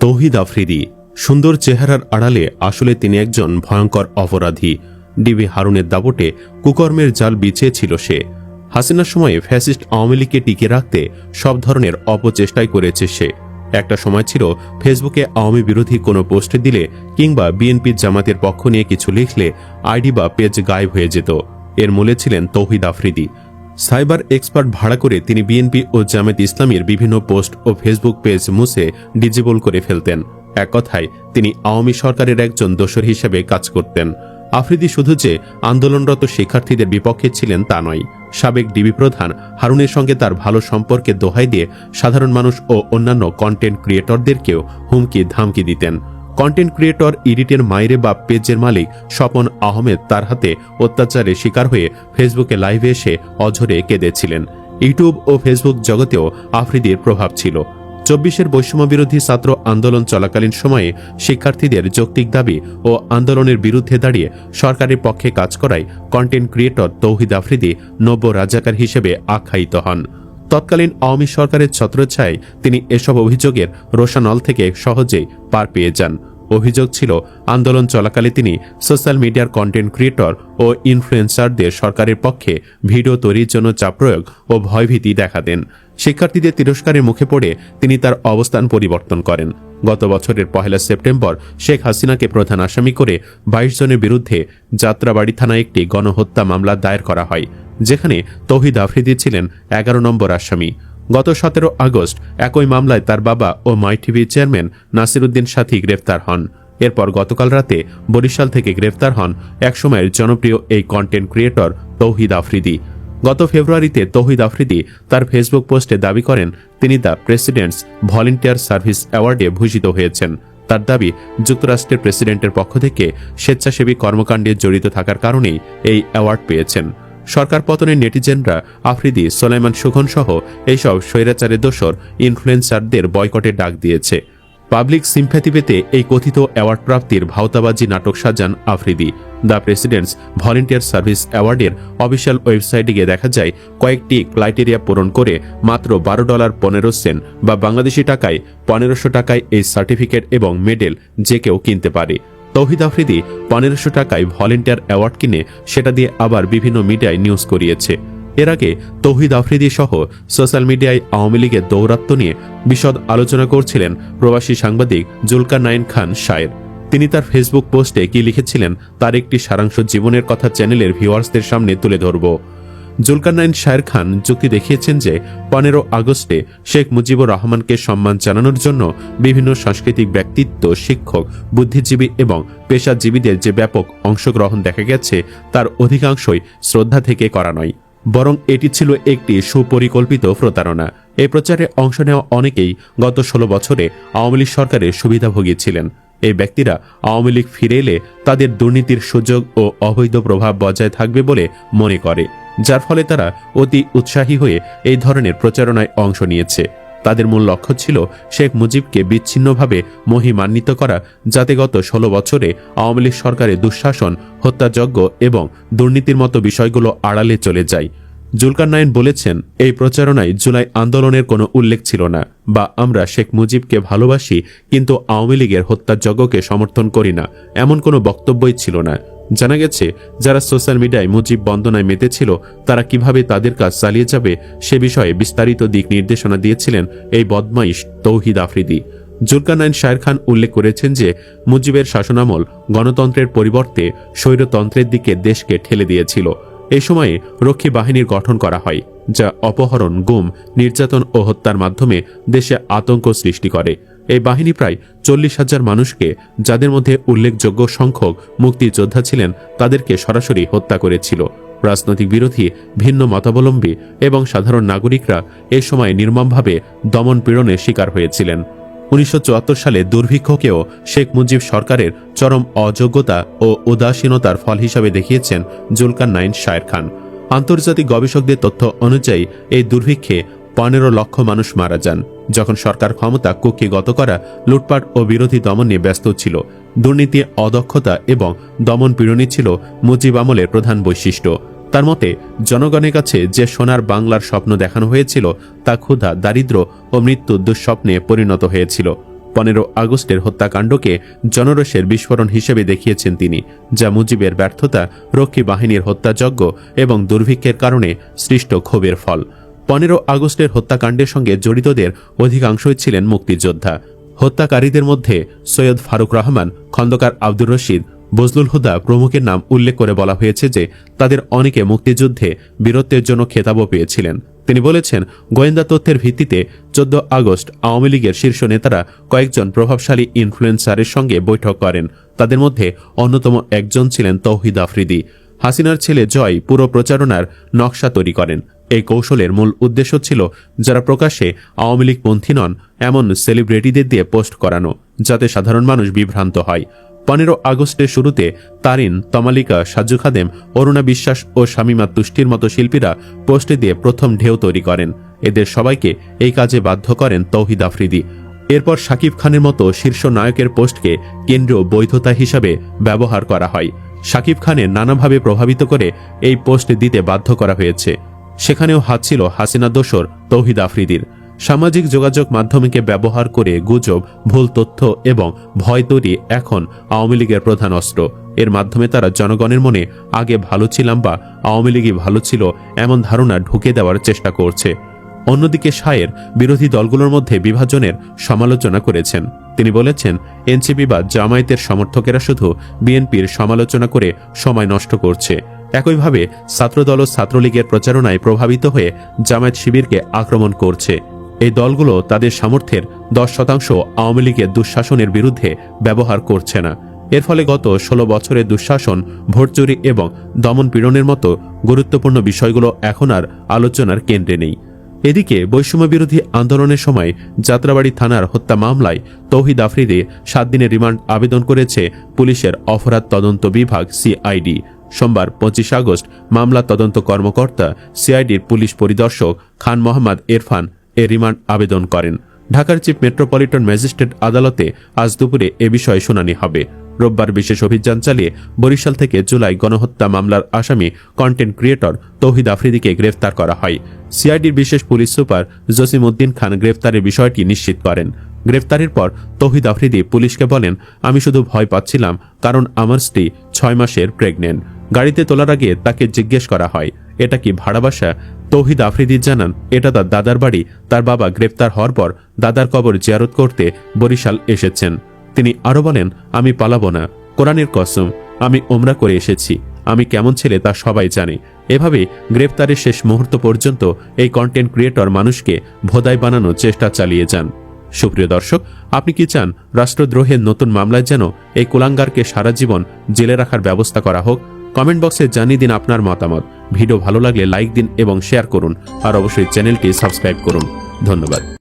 তৌহিদ আফ্রিদি, সুন্দর চেহারার আড়ালে আসলে তিনি একজন ভয়ঙ্কর অপরাধী। ডিবি হারুনের দাবটে কুকর্মের জাল বিছিয়েছিল সে। হাসিনার সময়ে ফ্যাসিস্ট আওয়ামী লীগকে টিকে রাখতে সব ধরনের অপচেষ্টাই করেছে সে। একটা সময় ছিল, ফেসবুকে আওয়ামী বিরোধী কোনো পোস্ট দিলে কিংবা বিএনপি জামাতের পক্ষ নিয়ে কিছু লিখলে আইডি বা পেজ গায়েব হয়ে যেত। এর মূলে ছিলেন তৌহিদ আফ্রিদি। সাইবার এক্সপার্ট ভাড়া করে তিনি বিএনপি ও জামাত ইসলামীর বিভিন্ন পোস্ট ও ফেসবুক পেজ মুছে ডিজেবল করে ফেলতেন। এক কথায়, তিনি আওয়ামী সরকারের একজন দোসর হিসেবে কাজ করতেন। আফ্রিদি শুধু যে আন্দোলনরত শিক্ষার্থীদের বিপক্ষে ছিলেন তা নয়। সাবেক ডিবি প্রধান হারুনের সঙ্গে তার ভালো সম্পর্কে দোহাই দিয়ে সাধারণ মানুষ ও অন্যান্য কন্টেন্ট ক্রিয়েটরদেরকেও হুমকি ধামকি দিতেন। কন্টেন্ট ক্রিয়েটর ইডিটের মাইরে বা পেজের মালিক স্বপন আহমেদ তার হাতে অত্যাচারে শিকার হয়ে ফেসবুকে লাইভে এসে অঝরে কেঁদেছিলেন। ইউটিউব ও ফেসবুক জগতেও আফ্রিদির প্রভাব ছিল। চব্বিশের বৈষম্য বিরোধী ছাত্র আন্দোলন চলাকালীন সময়ে শিক্ষার্থীদের যৌক্তিক দাবি ও আন্দোলনের বিরুদ্ধে দাঁড়িয়ে সরকারের পক্ষে কাজ করায় কন্টেন্ট ক্রিয়েটর তৌহিদ আফ্রিদি নব্য রাজাকার হিসেবে আখ্যায়িত হন। তৎকালীন আওয়ামী সরকারের ছত্রছায় তিনি এসব অভিযোগের রোশানল থেকে সহজেই পার পেয়ে যান। অভিযোগ ছিল, আন্দোলন চলাকালে তিনি সোশ্যাল মিডিয়ার কন্টেন্ট ক্রিয়েটর ও ইনফ্লুয়েন্সারদের সরকারের পক্ষে ভিডিও তৈরির জন্য চাপ প্রয়োগ ও ভয়ভীতি দেখা দেন। শিক্ষার্থীদের তিরস্কারের মুখে পড়ে তিনি তার অবস্থান পরিবর্তন করেন। গত বছরের পহেলা সেপ্টেম্বর শেখ হাসিনাকে প্রধান আসামি করে বাইশ জনের বিরুদ্ধে যাত্রাবাড়ি থানায় একটি গণহত্যা মামলা দায়ের করা হয়, যেখানে তৌহিদ আফ্রিদি ছিলেন এগারো নম্বর আসামি। গত সতেরো আগস্ট একই মামলায় তার বাবা ও My TV chairman Nasiruddin Sathi গ্রেফতার হন। এরপর গতকাল রাতে বরিশাল থেকে গ্রেফতার হন একসময়ের জনপ্রিয় এই কন্টেন্ট ক্রিয়েটর তৌহিদ আফ্রিদি। গত ফেব্রুয়ারিতে তৌহিদ আফ্রিদি তার ফেসবুক পোস্টে দাবি করেন, তিনি দ্য প্রেসিডেন্টস ভলেন্টিয়ার সার্ভিস অ্যাওয়ার্ডে ভূষিত হয়েছেন। তার দাবি, যুক্তরাষ্ট্রের প্রেসিডেন্টের পক্ষ থেকে স্বেচ্ছাসেবী কর্মকাণ্ডে জড়িত থাকার কারণেই এই অ্যাওয়ার্ড পেয়েছেন। সরকার পতনের নেটিজেনরা আফ্রিদি, সোলাইমান সুখন সহ এইসব স্বৈরাচারের দোসর ইনফ্লুয়েন্সারদের বয়কটের ডাক দিয়েছে। পাবলিক সিম্প্যাথি পেতে এই কথিত অ্যাওয়ার্ড প্রাপ্তির ভাওতাবাজি নাটক সাজান Afridi. The President's volunteer service অ্যাওয়ার্ডের official ওয়েবসাইটে গিয়ে দেখা যায়, কয়েকটি ক্রাইটেরিয়া পূরণ করে মাত্র বারো ডলার পনেরো সেন্ট বা বাংলাদেশি টাকায় পনেরোশো টাকায় এই সার্টিফিকেট এবং মেডেল যে কেউ কিনতে পারে। তৌহিদ আফ্রিদি পনেরোশো টাকায় ভলেন্টিয়ার অ্যাওয়ার্ড কিনে সেটা দিয়ে আবার বিভিন্ন মিডিয়ায় নিউজ করিয়েছে। এর আগে তৌহিদ আফ্রিদি সহ সোশ্যাল মিডিয়ায় আওয়ামী লীগের দৌরাত্ম নিয়ে বিশদ আলোচনা করছিলেন প্রবাসী সাংবাদিক জুলকার নাইন খান শায়ের। তিনি তার ফেসবুক পোস্টে কি লিখেছিলেন তার একটি সারাংশ জীবনের কথা চ্যানেলের ভিউয়ার্সদের সামনে তুলে ধরব। জুলকারনাইন শায়ের খান যুক্তি দেখিয়েছেন যে পনেরো আগস্টে শেখ মুজিবুর রহমানকে সম্মান জানানোর জন্য বিভিন্ন সাংস্কৃতিক ব্যক্তিত্ব, শিক্ষক, বুদ্ধিজীবী এবং পেশাজীবীদের যে ব্যাপক অংশগ্রহণ দেখা গেছে, তার অধিকাংশই শ্রদ্ধা থেকে করা নয়। বরং এটি ছিল একটি সুপরিকল্পিত প্রতারণা। এই প্রচারে অংশ নেওয়া অনেকেই গত ষোলো বছরে আওয়ামী লীগ সরকারের সুবিধাভোগী ছিলেন। এই ব্যক্তিরা আওয়ামী লীগ ফিরে এলে তাদের দুর্নীতির সুযোগ ও অবৈধ প্রভাব বজায় থাকবে বলে মনে করে, যার ফলে তারা অতি উৎসাহী হয়ে এই ধরনের প্রচারণায় অংশ নিয়েছে। তাদের মূল লক্ষ্য ছিল শেখ মুজিবকে বিচ্ছিন্নভাবে মহিমান্বিত করা, যাতে গত ষোলো বছরে আওয়ামী লীগ সরকারের দুঃশাসন, হত্যাযজ্ঞ এবং দুর্নীতির মতো বিষয়গুলো আড়ালে চলে যায়। জুলকার নাইন বলেছেন, এই প্রচারণায় জুলাই আন্দোলনের কোনো উল্লেখ ছিল না বা আমরা শেখ মুজিবকে ভালোবাসি, কিন্তু আওয়ামী লীগের হত্যাযজ্ঞকে সমর্থন করি না, এমন কোনো বক্তব্যই ছিল না। জানা গেছে, যারা সোশ্যাল মিডিয়ায় মুজিব বন্দনায় মেতেছিল, তারা কীভাবে তাদের কাজ চালিয়ে যাবে সে বিষয়ে বিস্তারিত দিক নির্দেশনা দিয়েছিলেন এই বদমাইশ তৌহিদ আফ্রিদি। জুলকানাইন শায়ের খান উল্লেখ করেছেন যে, মুজিবের শাসনামল গণতন্ত্রের পরিবর্তে স্বৈরতন্ত্রের দিকে দেশকে ঠেলে দিয়েছিল। এই সময়ে রক্ষী বাহিনীর গঠন করা হয়, যা অপহরণ, গুম, নির্যাতন ও হত্যার মাধ্যমে দেশে আতঙ্ক সৃষ্টি করে। এই বাহিনী প্রায় চল্লিশ হাজার মানুষকে, যাদের মধ্যে উল্লেখযোগ্য সংখ্যক মুক্তিযোদ্ধা ছিলেন, তাদেরকে সরাসরি হত্যা করেছিল। রাজনৈতিক বিরোধী, ভিন্ন মতাবলম্বী এবং সাধারণ নাগরিকরা এ সময় নির্মমভাবে দমন পীড়নের শিকার হয়েছিলেন। উনিশশো চুয়াত্তর সালে দুর্ভিক্ষকেও শেখ মুজিব সরকারের চরম অযোগ্যতা ও উদাসীনতার ফল হিসাবে দেখিয়েছেন জুলকার নাইন শায়ের খান। আন্তর্জাতিক গবেষকদের তথ্য অনুযায়ী, এই দুর্ভিক্ষে পনেরো লক্ষ মানুষ মারা যান। যখন সরকার ক্ষমতা কুক্ষিগত করা, লুটপাট ও বিরোধী দমন নিয়ে ব্যস্ত ছিল। দুর্নীতি, অদক্ষতা এবং দমন পীড়নই ছিল মুজিব আমলের প্রধান বৈশিষ্ট্য। তার মতে, জনগণের কাছে যে সোনার বাংলার স্বপ্ন দেখানো হয়েছিল, তা ক্ষুধা, দারিদ্র ও মৃত্যু দুঃস্বপ্নে পরিণত হয়েছিল। পনেরো আগস্টের হত্যাকাণ্ডকে জনরসের বিস্ফোরণ হিসেবে দেখিয়েছেন তিনি, যা মুজিবের ব্যর্থতা, রক্ষী বাহিনীর হত্যাযজ্ঞ এবং দুর্ভিক্ষের কারণে সৃষ্ট ক্ষোভের ফল। পনেরো আগস্টের হত্যাকাণ্ডের সঙ্গে জড়িতদের অধিকাংশই ছিলেন মুক্তিযোদ্ধা। হত্যাকারীদের মধ্যে সৈয়দ ফারুক রহমান, খন্দকার আব্দুর রশিদ, বজলুল হুদা প্রমুখের নাম উল্লেখ করে বলা হয়েছে যে তাদের অনেকে মুক্তিযুদ্ধে বীরত্বের জন্য খেতাবও পেয়েছিলেন। তিনি বলেছেন, গোয়েন্দা তথ্যের ভিত্তিতে চোদ্দ আগস্ট আওয়ামী লীগের শীর্ষ নেতারা কয়েকজন প্রভাবশালী ইনফ্লুয়েন্সারের সঙ্গে বৈঠক করেন। তাদের মধ্যে অন্যতম একজন ছিলেন তৌহিদ আফ্রিদি। হাসিনার ছেলে জয় পুরো প্রচারণার নকশা তৈরি করেন। এই কৌশলের মূল উদ্দেশ্য ছিল যারা প্রকাশ্যে আওয়ামী লীগ পন্থী নন, এমন সেলিব্রিটিদের দিয়ে পোস্ট করানো, যাতে সাধারণ মানুষ বিভ্রান্ত হয়। পনেরো আগস্টের শুরুতে তারিন, তমালিকা সাজু খাদেম, অরুণা বিশ্বাস ও শামিমা তুষ্টির মতো শিল্পীরা পোস্টে দিয়ে প্রথম ঢেউ তৈরি করেন। এদের সবাইকে এই কাজে বাধ্য করেন তৌহিদ আফ্রিদি। এরপর শাকিব খানের মতো শীর্ষ নায়কের পোস্টকে কেন্দ্রীয় বৈধতা হিসাবে ব্যবহার করা হয়। শাকিব খানের নানাভাবে প্রভাবিত করে এই পোস্ট দিতে বাধ্য করা হয়েছে। সেখানেও হাত ছিল হাসিনা দোসর তৌহিদ আফ্রিদির। সামাজিক যোগাযোগ মাধ্যমকে ব্যবহার করে গুজব, ভুল তথ্য এবং ভয় তৈরি এখন আওয়ামী লীগের প্রধান অস্ত্র। এর মাধ্যমে তারা জনগণের মনে, আগে ভালো ছিলাম বা আওয়ামী লীগই ভালো ছিল এমন ধারণা ঢুকে দেওয়ার চেষ্টা করছে। অন্যদিকে শায়ের বিরোধী দলগুলোর মধ্যে বিভাজনের সমালোচনা করেছেন। তিনি বলেছেন, এনসিপি বা জামায়াতের সমর্থকেরা শুধু বিএনপির সমালোচনা করে সময় নষ্ট করছে। একইভাবে ছাত্রদল ও ছাত্রলীগের প্রচারণায় প্রভাবিত হয়ে জামায়াত শিবিরকে আক্রমণ করছে। এই দলগুলো তাদের সামর্থ্যের দশ শতাংশ আওয়ামী লীগের দুঃশাসনের বিরুদ্ধে ব্যবহার করছে না। এর ফলে গত ষোলো বছরের দুঃশাসন ভোট চুরি এবং দমন পীড়নের মতো গুরুত্বপূর্ণ বিষয়গুলো এখন আর আলোচনার কেন্দ্রে নেই। এদিকে বৈষম্য বিরোধী আন্দোলনের সময় যাত্রাবাড়ি থানার হত্যা মামলায় তৌহিদ আফ্রিদি সাত দিনের রিমান্ড আবেদন করেছে পুলিশের অপরাধ তদন্ত বিভাগ সিআইডি। সোমবার পঁচিশ আগস্ট মামলা তদন্ত কর্মকর্তা সিআইডির পুলিশ পরিদর্শক খান মোহাম্মদ ইরফান এ রিমান্ড আবেদন করেন। ঢাকার চিফ মেট্রোপলিটন ম্যাজিস্ট্রেট আদালতে আজ দুপুরে এ বিষয়ে শুনানি হবে। রোববার বিশেষ অভিযান চালিয়ে বরিশাল থেকে জুলাই গণহত্যা মামলার আসামি কন্টেন্ট ক্রিয়েটর তৌহিদ আফ্রিদিকে গ্রেফতার করা হয়। সিআইডির বিশেষ পুলিশ সুপার জসিম উদ্দিন খান গ্রেফতারের বিষয়টি নিশ্চিত করেন। গ্রেফতারের পর তৌহিদ আফ্রিদি পুলিশকে বলেন, আমি শুধু ভয় পাচ্ছিলাম, কারণ আমার স্ত্রী ছয় মাসের প্রেগনেন্ট গাড়িতে তোলার আগে তাকে জিজ্ঞেস করা হয়, এটা কি ভাড়া বাসা? তৌহিদ আফ্রিদি জানান, এটা তার দাদার বাড়ি। তার বাবা গ্রেপ্তার হওয়ার পর দাদার কবর জিয়ারত করতে বরিশাল এসেছেন। তিনি আরও বলেন, আমি পালাবো না। কোরআনের কসম, আমি ওমরা করে এসেছি। আমি কেমন ছেলে তা সবাই জানে। এভাবে গ্রেপ্তারের শেষ মুহূর্ত পর্যন্ত এই কন্টেন্ট ক্রিয়েটর মানুষকে ভোদাই বানানোর চেষ্টা চালিয়ে যান। সুপ্রিয় দর্শক, আপনি কি চান রাষ্ট্রদ্রোহের নতুন মামলায় যেন এই কুলাঙ্গারকে সারা জীবন জেলে রাখার ব্যবস্থা করা হোক? কমেন্ট বক্সে জানিয়ে দিন আপনার মতামত। ভিডিও ভালো লাগলে লাইক দিন এবং শেয়ার করুন। আর অবশ্যই চ্যানেলটি সাবস্ক্রাইব করুন। ধন্যবাদ।